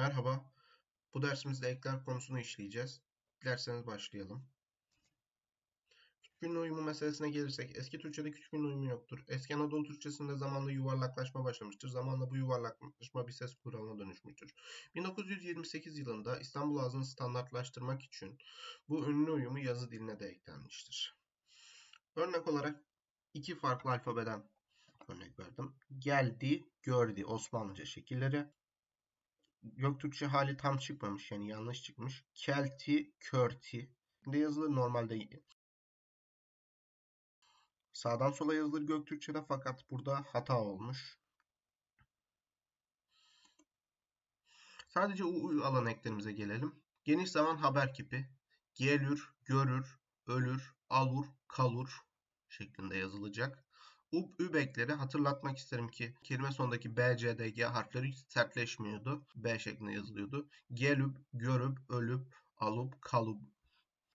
Merhaba. Bu dersimizde ekler konusunu işleyeceğiz. Dilerseniz başlayalım. Küçük ünlü uyumu meselesine gelirsek eski Türkçe'de küçük ünlü uyumu yoktur. Eski Anadolu Türkçesinde zamanla yuvarlaklaşma başlamıştır. Zamanla bu yuvarlaklaşma bir ses kuralına dönüşmüştür. 1928 yılında İstanbul ağzını standartlaştırmak için bu ünlü uyumu yazı diline de eklenmiştir. Örnek olarak iki farklı alfabeden örnek verdim. Geldi, gördü Osmanlıca şekilleri. Göktürkçe hali tam çıkmamış yani yanlış çıkmış. Kelti, körti de yazılır normalde. Sağdan sola yazılır Göktürkçe'de fakat burada hata olmuş. Sadece u alan eklerimize gelelim. Geniş zaman haber kipi. Gelür, görür, ölür, alur, kalur şeklinde yazılacak. Ub, übekleri hatırlatmak isterim ki kelime sonundaki B, C, D, G harfleri sertleşmiyordu. B şeklinde yazılıyordu. Gelüp, görüp, ölüp, alup, kalup.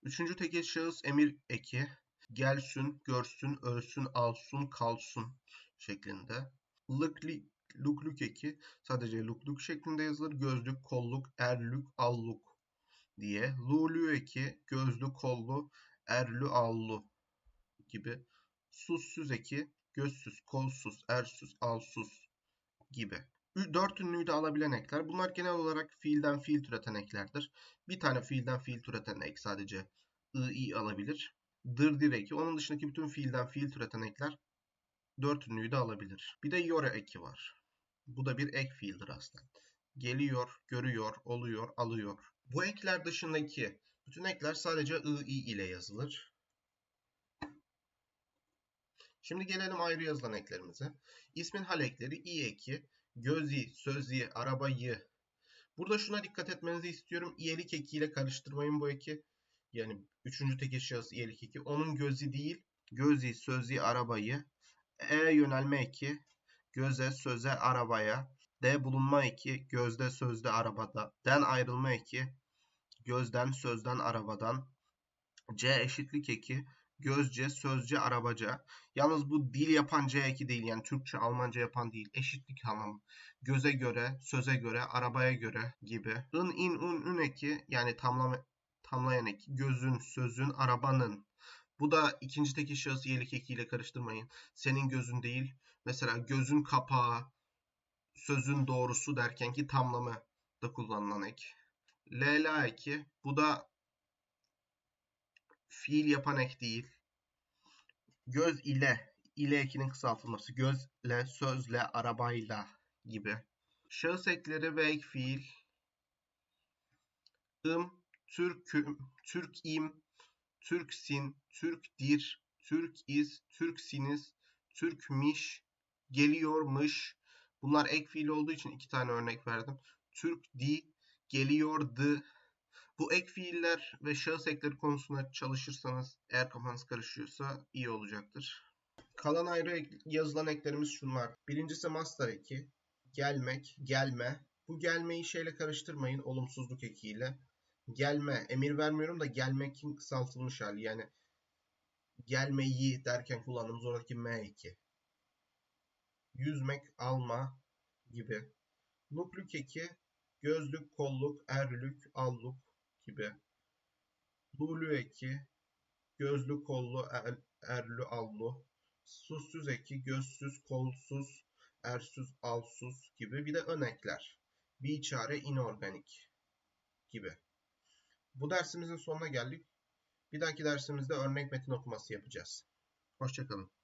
Üçüncü tekil şahıs emir eki. Gelsin, görsün, ölsün, alsın, kalsın şeklinde. Lıkli, lukluk eki sadece lukluk şeklinde yazılır. Gözlük, kolluk, erlük, alluk diye. Lulu eki gözlü, kollu, erlü, allu gibi. Sussüz eki gözsüz, kolsuz, ersüz, alsuz gibi. Dört ünlüyü de alabilen ekler. Bunlar genel olarak fiilden fiil türeten eklerdir. Bir tane fiilden fiil türeten ek sadece ı, i alabilir. Dır, dir eki. Onun dışındaki bütün fiilden fiil türeten ekler dört ünlüyü de alabilir. Bir de yore eki var. Bu da bir ek fiildir aslında. Geliyor, görüyor, oluyor, alıyor. Bu ekler dışındaki bütün ekler sadece ı, i ile yazılır. Şimdi gelelim ayrı yazılan eklerimize. İsmin hal ekleri i eki, gözi, sözi, arabayı. Burada şuna dikkat etmenizi istiyorum. İyelik ekiyle karıştırmayın bu eki. Yani üçüncü tekil şahıs iyelik eki. Onun gözü değil. Gözi, sözü, arabayı. E yönelme eki. Göze, söze, arabaya. D bulunma eki. Gözde, sözde, arabada. Den ayrılma eki. Gözden, sözden, arabadan. C eşitlik eki gözce, sözce, arabaca. Yalnız bu dil yapan C2 değil yani Türkçe, Almanca yapan değil. Eşitlik anlamı. Göze göre, söze göre, arabaya göre gibi. In, in, un, ün eki yani tamlama, tamlayan eki. Gözün, sözün, arabanın. Bu da ikinci teki şahıs iyilik ekiyle karıştırmayın. Senin gözün değil. Mesela gözün kapağı, sözün doğrusu derken ki tamlama da kullanılan ek. Lela eki. Bu da fiil yapan ek değil. Göz ile, ile ekinin kısaltılması. Gözle, sözle, arabayla gibi. Şahıs ekleri ve ek fiil. ım, Türküm, Türk'im, Türksin, Türk'dir, Türk'iz, Türksiniz, Türk'miş, geliyormuş. Bunlar ek fiil olduğu için iki tane örnek verdim. Türk di, geliyordu, bu ek fiiller ve şahıs ekleri konusunda çalışırsanız eğer kafanız karışıyorsa iyi olacaktır. Kalan ayrı yazılan eklerimiz şunlar. Birincisi master eki. Gelmek, gelme. Bu gelmeyi şeyle karıştırmayın olumsuzluk ekiyle. Gelme, emir vermiyorum da gelmekin kısaltılmış hali. Yani gelmeyi derken kullandığımız oradaki M eki. Yüzmek, alma gibi. Nuklük eki, gözlük, kolluk, erlük, alluk gibi. Lulu eki, gözlü kollu, er, erlü allu, sussuz eki, gözsüz, kolsuz, ersüz, alsuz gibi. Bir de örnekler. Biçare, inorganik gibi. Bu dersimizin sonuna geldik. Bir dahaki dersimizde örnek metin okuması yapacağız. Hoşçakalın.